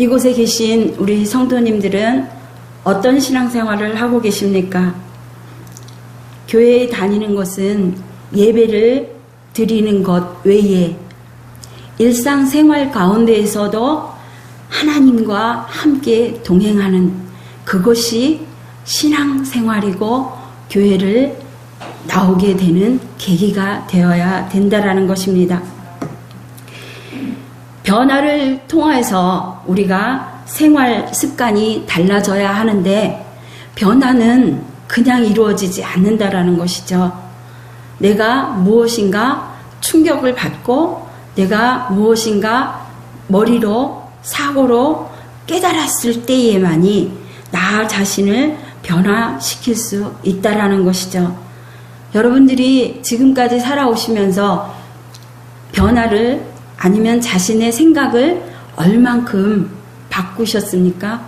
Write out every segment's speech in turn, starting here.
이곳에 계신 우리 성도님들은 어떤 신앙생활을 하고 계십니까? 교회에 다니는 것은 예배를 드리는 것 외에 일상생활 가운데에서도 하나님과 함께 동행하는 그것이 신앙생활이고 교회를 나오게 되는 계기가 되어야 된다라는 것입니다. 변화를 통해서 우리가 생활 습관이 달라져야 하는데 변화는 그냥 이루어지지 않는다라는 것이죠. 내가 무엇인가 충격을 받고 내가 무엇인가 머리로 사고로 깨달았을 때에만이 나 자신을 변화시킬 수 있다라는 것이죠. 여러분들이 지금까지 살아오시면서 변화를 아니면 자신의 생각을 얼만큼 바꾸셨습니까?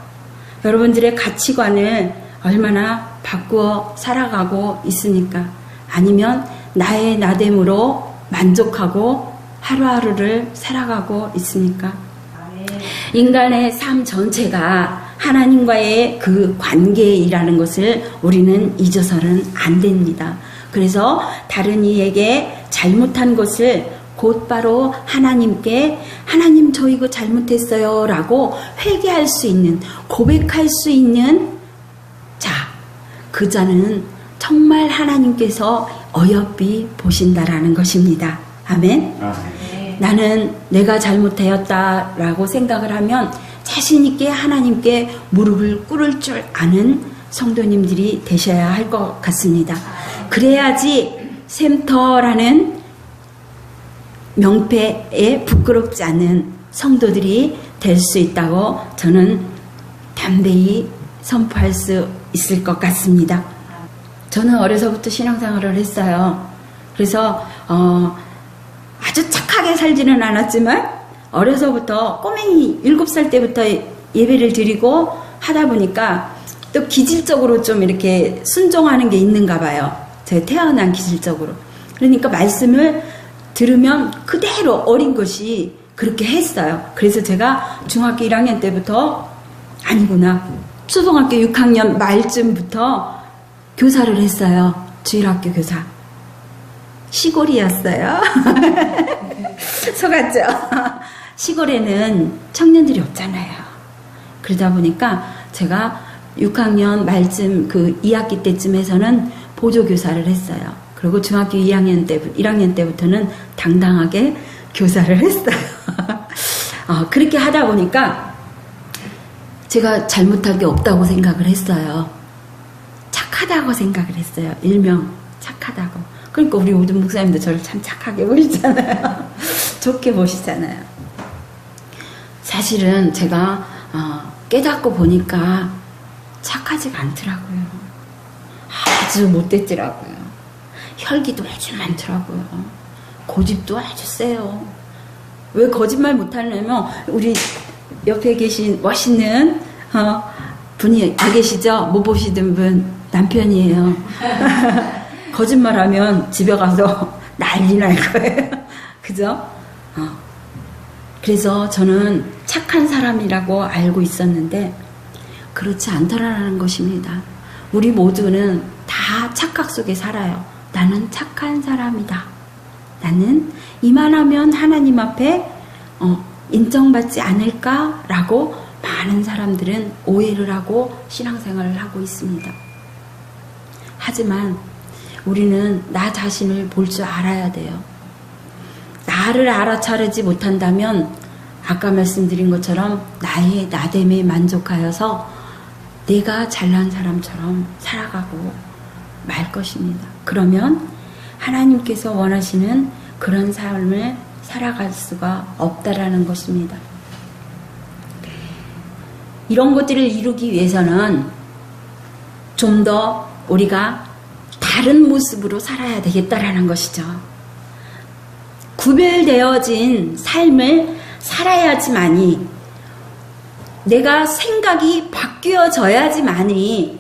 여러분들의 가치관을 얼마나 바꾸어 살아가고 있습니까? 아니면 나의 나됨으로 만족하고 하루하루를 살아가고 있습니까? 인간의 삶 전체가 하나님과의 그 관계이라는 것을 우리는 잊어서는 안 됩니다. 그래서 다른 이에게 잘못한 것을 곧바로 하나님께 하나님 저 이거 잘못했어요 라고 회개할 수 있는 고백할 수 있는 자 그 자는 정말 하나님께서 어여삐 보신다라는 것입니다. 아멘. 나는 내가 잘못되었다라고 생각을 하면 자신 있게 하나님께 무릎을 꿇을 줄 아는 성도님들이 되셔야 할 것 같습니다. 그래야지 샘터라는 명패에 부끄럽지 않은 성도들이 될 수 있다고 저는 담대히 선포할 수 있을 것 같습니다. 저는 어려서부터 신앙생활을 했어요. 그래서 어, 아주 착하게 살지는 않았지만 어려서부터 꼬맹이 7살 때부터 예배를 드리고 하다 보니까 또 기질적으로 좀 이렇게 순종하는 게 있는가 봐요. 제가 태어난 기질적으로. 그러니까 말씀을 들으면 그대로 어린 것이 그렇게 했어요. 그래서 제가 중학교 1학년 때부터 아니구나. 초등학교 6학년 말쯤부터 교사를 했어요. 주일학교 교사. 시골이었어요. 속았죠? 시골에는 청년들이 없잖아요. 그러다 보니까 제가 6학년 말쯤 그 2학기 때쯤에서는 보조교사를 했어요. 그리고 중학교 2학년 때, 1학년 때부터는 당당하게 교사를 했어요. 어, 그렇게 하다 보니까 제가 잘못한 게 없다고 생각을 했어요. 착하다고 생각을 했어요. 일명 착하다고. 그러니까 우리 모든 목사님도 저를 참 착하게 보시잖아요. 좋게 보시잖아요. 사실은 제가 어, 깨닫고 보니까 착하지가 않더라고요. 아주 못됐더라고요. 혈기도 아주 많더라고요. 고집도 아주 세요. 왜 거짓말 못하냐면 우리 옆에 계신 멋있는 어, 분이 아 계시죠? 못 보시던 분 남편이에요. 거짓말하면 집에 가서 난리 날 거예요. 그죠? 어. 그래서 저는 착한 사람이라고 알고 있었는데 그렇지 않더라는 것입니다. 우리 모두는 다 착각 속에 살아요. 나는 착한 사람이다. 나는 이만 하면 하나님 앞에 어, 인정받지 않을까라고 많은 사람들은 오해를 하고 신앙생활을 하고 있습니다. 하지만 우리는 나 자신을 볼 줄 알아야 돼요. 나를 알아차리지 못한다면 아까 말씀드린 것처럼 나의 나됨에 만족하여서 내가 잘난 사람처럼 살아가고 말 것입니다. 그러면 하나님께서 원하시는 그런 삶을 살아갈 수가 없다라는 것입니다. 이런 것들을 이루기 위해서는 좀 더 우리가 다른 모습으로 살아야 되겠다라는 것이죠. 구별되어진 삶을 살아야지만이 내가 생각이 바뀌어져야지만이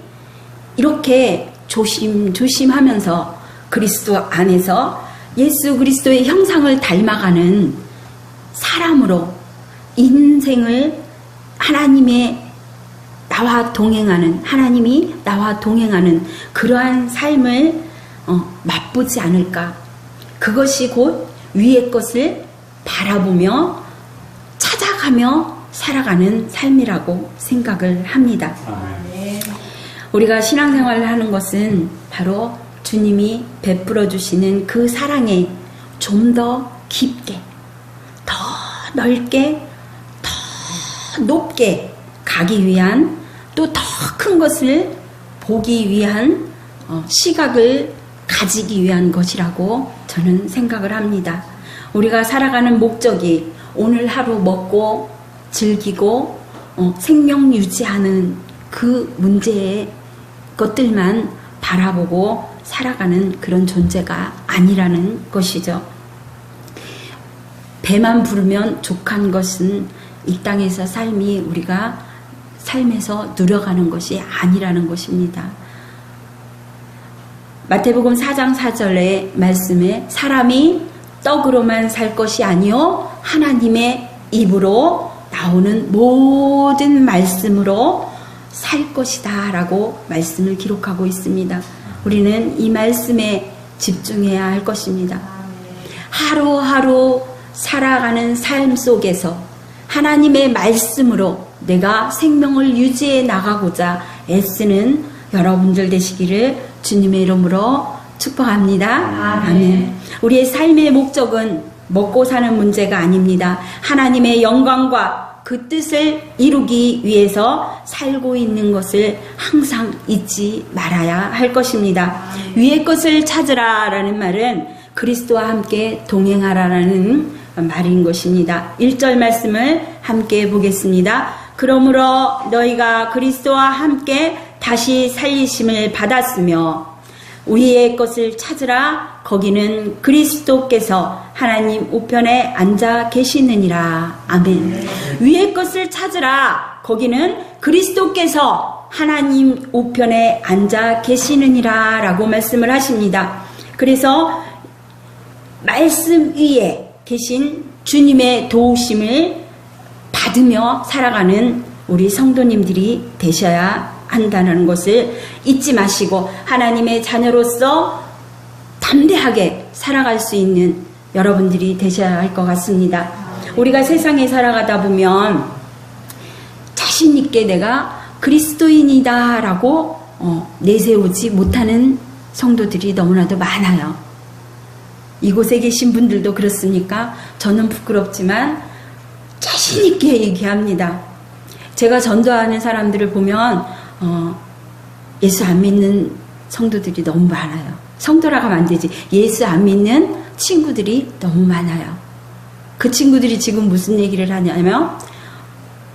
이렇게 조심 조심하면서 그리스도 안에서 예수 그리스도의 형상을 닮아가는 사람으로 인생을 하나님의 나와 동행하는 하나님이 나와 동행하는 그러한 삶을 어, 맛보지 않을까. 그것이 곧 위의 것을 바라보며 찾아가며 살아가는 삶이라고 생각을 합니다. 아멘. 우리가 신앙생활을 하는 것은 바로 주님이 베풀어 주시는 그 사랑에 좀 더 깊게, 더 넓게, 더 높게 가기 위한 또 더 큰 것을 보기 위한 어, 시각을 가지기 위한 것이라고 저는 생각을 합니다. 우리가 살아가는 목적이 오늘 하루 먹고 즐기고 어, 생명 유지하는 그 문제의 것들만 바라보고 살아가는 그런 존재가 아니라는 것이죠. 배만 부르면 족한 것은 이 땅에서 삶이 우리가 삶에서 누려가는 것이 아니라는 것입니다. 마태복음 4장 4절의 말씀에 사람이 떡으로만 살 것이 아니요 하나님의 입으로 나오는 모든 말씀으로 살 것이다 라고 말씀을 기록하고 있습니다. 우리는 이 말씀에 집중해야 할 것입니다. 하루하루 살아가는 삶 속에서 하나님의 말씀으로 내가 생명을 유지해 나가고자 애쓰는 여러분들 되시기를 주님의 이름으로 축복합니다. 아멘. 우리의 삶의 목적은 먹고 사는 문제가 아닙니다. 하나님의 영광과 그 뜻을 이루기 위해서 살고 있는 것을 항상 잊지 말아야 할 것입니다. 위의 것을 찾으라라는 말은 그리스도와 함께 동행하라라는 말인 것입니다. 1절 말씀을 함께 보겠습니다. 그러므로 너희가 그리스도와 함께 다시 살리심을 받았으며 위의 것을 찾으라. 거기는 그리스도께서 하나님 우편에 앉아 계시느니라. 아멘. 위의 것을 찾으라. 거기는 그리스도께서 하나님 우편에 앉아 계시느니라 라고 말씀을 하십니다. 그래서 말씀 위에 계신 주님의 도우심을 받으며 살아가는 우리 성도님들이 되셔야 한다는 것을 잊지 마시고 하나님의 자녀로서 담대하게 살아갈 수 있는 여러분들이 되셔야 할 것 같습니다. 우리가 세상에 살아가다 보면 자신 있게 내가 그리스도인이다 라고 어, 내세우지 못하는 성도들이 너무나도 많아요. 이곳에 계신 분들도 그렇습니까? 저는 부끄럽지만 자신 있게 얘기합니다. 제가 전도하는 사람들을 보면 어, 예수 안 믿는 성도들이 너무 많아요. 성도라고 하면 안 되지. 예수 안 믿는 친구들이 너무 많아요. 그 친구들이 지금 무슨 얘기를 하냐면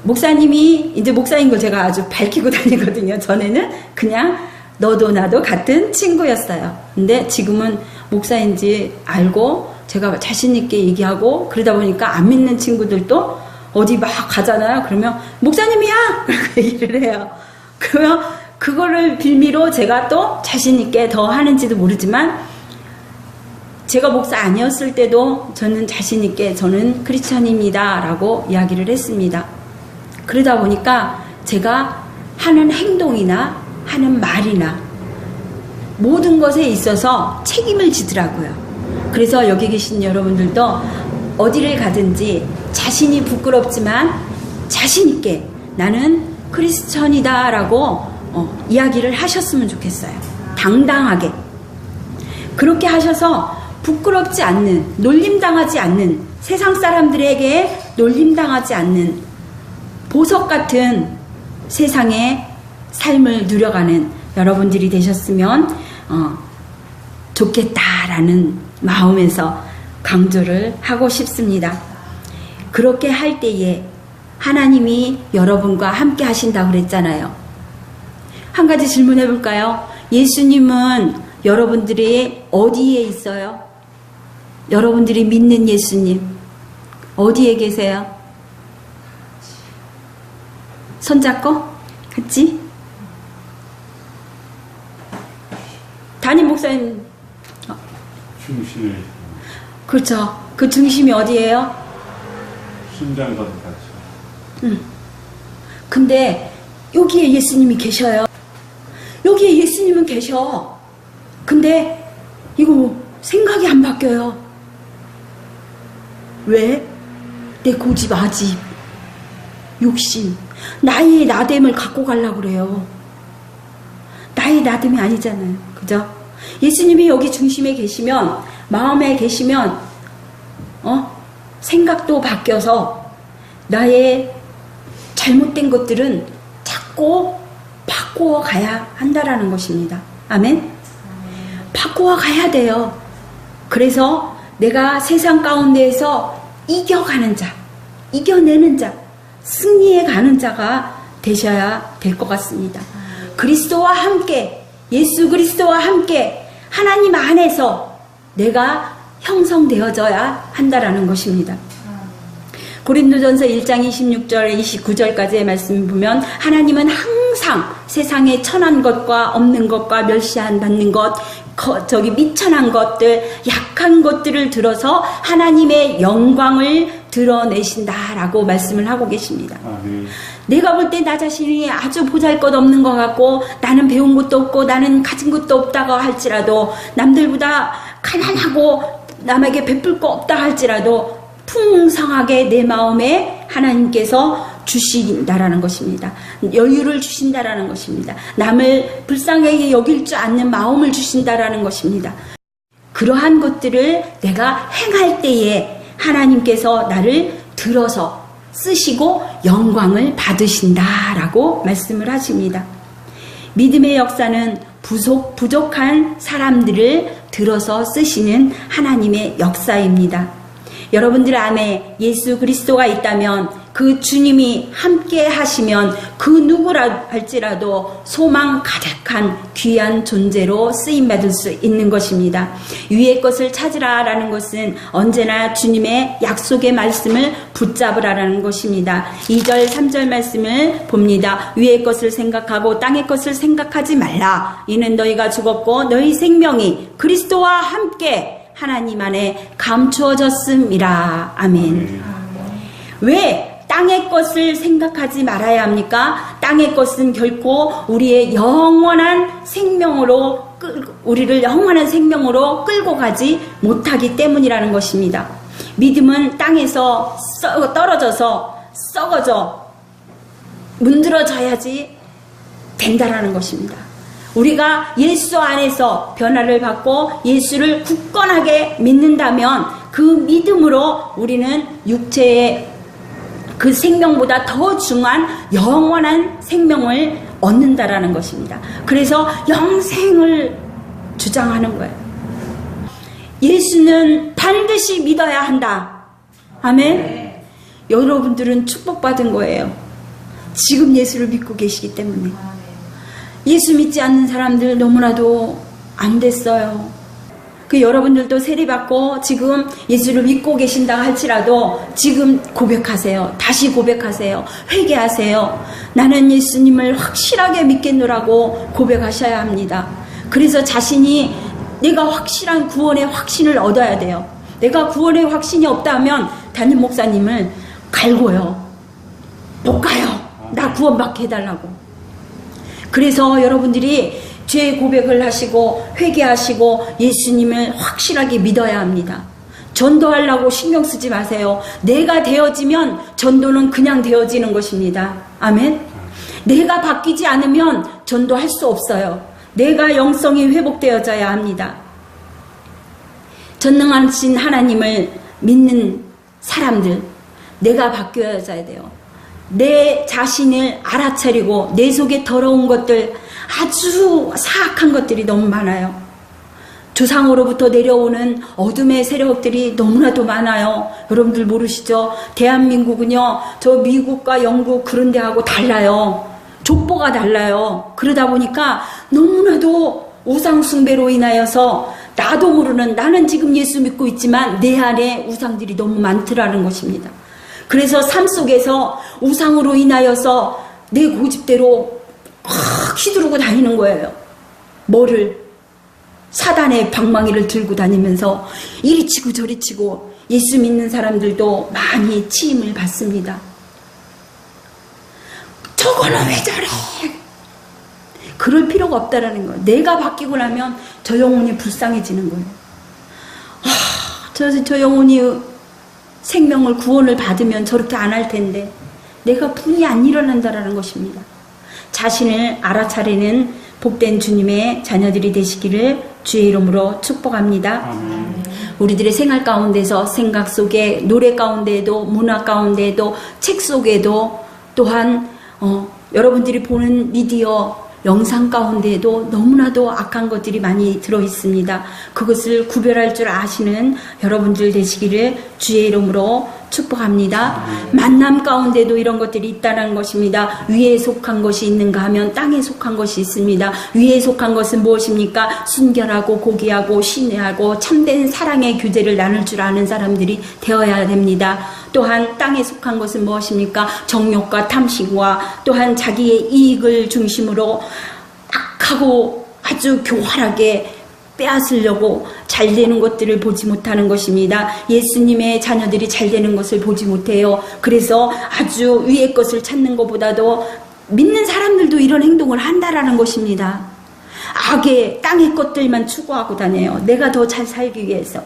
목사님이 이제 목사인 걸 제가 아주 밝히고 다니거든요. 전에는 그냥 너도 나도 같은 친구였어요. 근데 지금은 목사인지 알고 제가 자신 있게 얘기하고 그러다 보니까 안 믿는 친구들도 어디 막 가잖아요. 그러면 목사님이야! 그렇게 얘기를 해요. 그러면 그거를 빌미로 제가 또 자신 있게 더 하는지도 모르지만 제가 목사 아니었을 때도 저는 자신 있게 저는 크리스천입니다 라고 이야기를 했습니다. 그러다 보니까 제가 하는 행동이나 하는 말이나 모든 것에 있어서 책임을 지더라고요. 그래서 여기 계신 여러분들도 어디를 가든지 자신이 부끄럽지만 자신 있게 나는 크리스천이다라고 어, 이야기를 하셨으면 좋겠어요. 당당하게. 그렇게 하셔서 부끄럽지 않는, 놀림당하지 않는, 세상 사람들에게 놀림당하지 않는 보석 같은 세상의 삶을 누려가는 여러분들이 되셨으면 어, 좋겠다라는 마음에서 강조를 하고 싶습니다. 그렇게 할 때에 하나님이 여러분과 함께 하신다고 그랬잖아요. 한 가지 질문해 볼까요? 예수님은 여러분들이 어디에 있어요? 여러분들이 믿는 예수님 어디에 계세요? 손잡고 같이 담임 목사님 중심에 그렇죠. 그 중심이 어디예요? 심장과 도 같이 근데 여기에 예수님이 계셔요. 여기에 예수님은 계셔. 근데 이거 생각이 안 바뀌어요. 왜? 내 고집, 아집, 욕심, 나의 나됨을 갖고 가려고 그래요. 나의 나됨이 아니잖아요. 그죠? 예수님이 여기 중심에 계시면, 마음에 계시면, 어? 생각도 바뀌어서 나의 잘못된 것들은 자꾸 바꾸어 가야 한다라는 것입니다. 아멘? 바꾸어 가야 돼요. 그래서 내가 세상 가운데에서 이겨가는 자, 이겨내는 자, 승리해 가는 자가 되셔야 될 것 같습니다. 그리스도와 함께, 예수 그리스도와 함께 하나님 안에서 내가 형성되어져야 한다라는 것입니다. 고린도전서 1장 26절 29절까지의 말씀 보면 하나님은 항상 세상에 천한 것과 없는 것과 멸시한 받는 것 거- 저기 미천한 것들 약한 것들을 들어서 하나님의 영광을 드러내신다라고 말씀을 하고 계십니다. 아멘. 내가 볼 때 나 자신이 아주 보잘 것 없는 것 같고 나는 배운 것도 없고 나는 가진 것도 없다고 할지라도 남들보다 가난하고 남에게 베풀 거 없다 할지라도 풍성하게 내 마음에 하나님께서 주신다라는 것입니다. 여유를 주신다라는 것입니다. 남을 불쌍하게 여길 줄 아는 마음을 주신다라는 것입니다. 그러한 것들을 내가 행할 때에 하나님께서 나를 들어서 쓰시고 영광을 받으신다라고 말씀을 하십니다. 믿음의 역사는 부족, 부족한 사람들을 들어서 쓰시는 하나님의 역사입니다. 여러분들 안에 예수 그리스도가 있다면 그 주님이 함께 하시면 그 누구라 할지라도 소망 가득한 귀한 존재로 쓰임 받을 수 있는 것입니다. 위의 것을 찾으라라는 것은 언제나 주님의 약속의 말씀을 붙잡으라라는 것입니다. 2절 3절 말씀을 봅니다. 위의 것을 생각하고 땅의 것을 생각하지 말라. 이는 너희가 죽었고 너희 생명이 그리스도와 함께 하나님 안에 감추어졌음이라. 아멘. 왜 땅의 것을 생각하지 말아야 합니까? 땅의 것은 결코 우리의 영원한 생명으로 끌, 우리를 영원한 생명으로 끌고 가지 못하기 때문이라는 것입니다. 믿음은 땅에서 썩, 떨어져서 썩어져 문드러져야지 된다라는 것입니다. 우리가 예수 안에서 변화를 받고 예수를 굳건하게 믿는다면 그 믿음으로 우리는 육체의 그 생명보다 더 중요한 영원한 생명을 얻는다라는 것입니다. 그래서 영생을 주장하는 거예요. 예수는 반드시 믿어야 한다. 아멘. 여러분들은 축복받은 거예요. 지금 예수를 믿고 계시기 때문에. 예수 믿지 않는 사람들 너무나도 안 됐어요. 그 여러분들도 세례받고 지금 예수를 믿고 계신다 할지라도 지금 고백하세요. 다시 고백하세요. 회개하세요. 나는 예수님을 확실하게 믿겠노라고 고백하셔야 합니다. 그래서 자신이 내가 확실한 구원의 확신을 얻어야 돼요. 내가 구원의 확신이 없다면 담임 목사님을 갈고요. 못 가요. 나 구원받게 해달라고. 그래서 여러분들이 죄 고백을 하시고 회개하시고 예수님을 확실하게 믿어야 합니다. 전도하려고 신경 쓰지 마세요. 내가 되어지면 전도는 그냥 되어지는 것입니다. 아멘. 내가 바뀌지 않으면 전도할 수 없어요. 내가 영성이 회복되어져야 합니다. 전능하신 하나님을 믿는 사람들, 내가 바뀌어져야 돼요. 내 자신을 알아차리고 내 속에 더러운 것들, 아주 사악한 것들이 너무 많아요. 조상으로부터 내려오는 어둠의 세력들이 너무나도 많아요. 여러분들 모르시죠? 대한민국은요, 저 미국과 영국 그런 데하고 달라요. 족보가 달라요. 그러다 보니까 너무나도 우상숭배로 인하여서 나도 모르는 나는 지금 예수 믿고 있지만 내 안에 우상들이 너무 많더라는 것입니다. 그래서 삶 속에서 우상으로 인하여서 내 고집대로 확 휘두르고 다니는 거예요. 뭐를? 사단의 방망이를 들고 다니면서 이리 치고 저리 치고 예수 믿는 사람들도 많이 치임을 받습니다. 너는 왜 저래? 그럴 필요가 없다라는 거예요. 내가 바뀌고 나면 저 영혼이 불쌍해지는 거예요. 아, 저, 저 영혼이 생명을 구원을 받으면 저렇게 안 할 텐데 내가 분이 안 일어난다라는 것입니다. 자신을 알아차리는 복된 주님의 자녀들이 되시기를 주의 이름으로 축복합니다. 아멘. 우리들의 생활 가운데서 생각 속에 노래 가운데에도 문화 가운데에도 책 속에도 또한 어, 여러분들이 보는 미디어 영상 가운데에도 너무나도 악한 것들이 많이 들어 있습니다. 그것을 구별할 줄 아시는 여러분들 되시기를 주의 이름으로 축복합니다. 만남 가운데도 이런 것들이 있다는 것입니다. 위에 속한 것이 있는가 하면 땅에 속한 것이 있습니다. 위에 속한 것은 무엇입니까? 순결하고 고귀하고 신뢰하고 참된 사랑의 교제를 나눌 줄 아는 사람들이 되어야 됩니다. 또한 땅에 속한 것은 무엇입니까? 정욕과 탐심과 또한 자기의 이익을 중심으로 악하고 아주 교활하게 빼앗으려고 잘 되는 것들을 보지 못하는 것입니다. 예수님의 자녀들이 잘 되는 것을 보지 못해요. 그래서 아주 위의 것을 찾는 것보다도 믿는 사람들도 이런 행동을 한다라는 것입니다. 악의 땅의 것들만 추구하고 다녀요. 내가 더 잘 살기 위해서.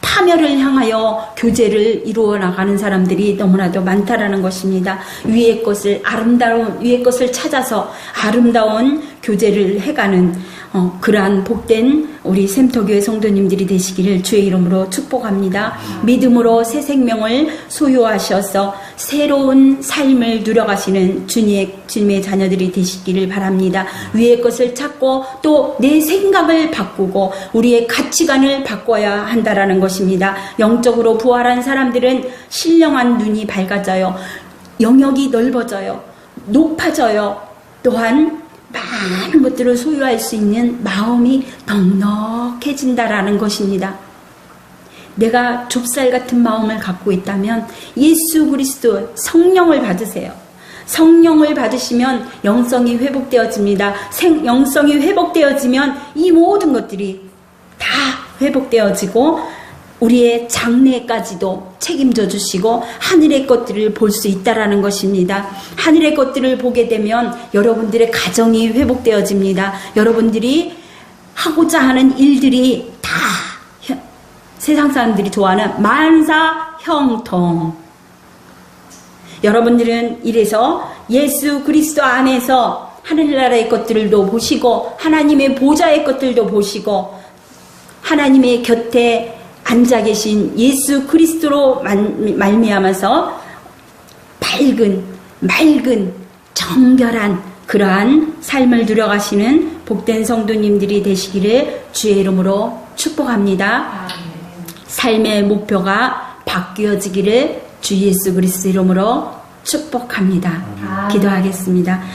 파멸을 향하여 교제를 이루어 나가는 사람들이 너무나도 많다라는 것입니다. 위의 것을 아름다운 위의 것을 찾아서 아름다운 교제를 해가는 어, 그러한 복된 우리 샘터교회 성도님들이 되시기를 주의 이름으로 축복합니다. 믿음으로 새 생명을 소유하셔서 새로운 삶을 누려가시는 주님의, 주님의 자녀들이 되시기를 바랍니다. 위의 것을 찾고 또 내 생각을 바꾸고 우리의 가치관을 바꿔야 한다라는 것입니다. 영적으로 부활한 사람들은 신령한 눈이 밝아져요. 영역이 넓어져요. 높아져요. 또한 많은 것들을 소유할 수 있는 마음이 넉넉해진다라는 것입니다. 내가 좁쌀 같은 마음을 갖고 있다면 예수 그리스도 성령을 받으세요. 성령을 받으시면 영성이 회복되어집니다. 생, 영성이 회복되어지면 이 모든 것들이 다 회복되어지고 우리의 장래까지도 책임져 주시고 하늘의 것들을 볼 수 있다라는 것입니다. 하늘의 것들을 보게 되면 여러분들의 가정이 회복되어집니다. 여러분들이 하고자 하는 일들이 다 현- 세상 사람들이 좋아하는 만사 형통. 여러분들은 이래서 예수 그리스도 안에서 하늘나라의 것들도 보시고 하나님의 보좌의 것들도 보시고 하나님의 곁에 앉아 계신 예수 그리스도로 만- 말미암아서 밝은 맑은 정결한 그러한 삶을 누려가시는 복된 성도님들이 되시기를 주의 이름으로 축복합니다. 삶의 목표가 바뀌어지기를 주 예수 그리스도 이름으로 축복합니다. 기도하겠습니다.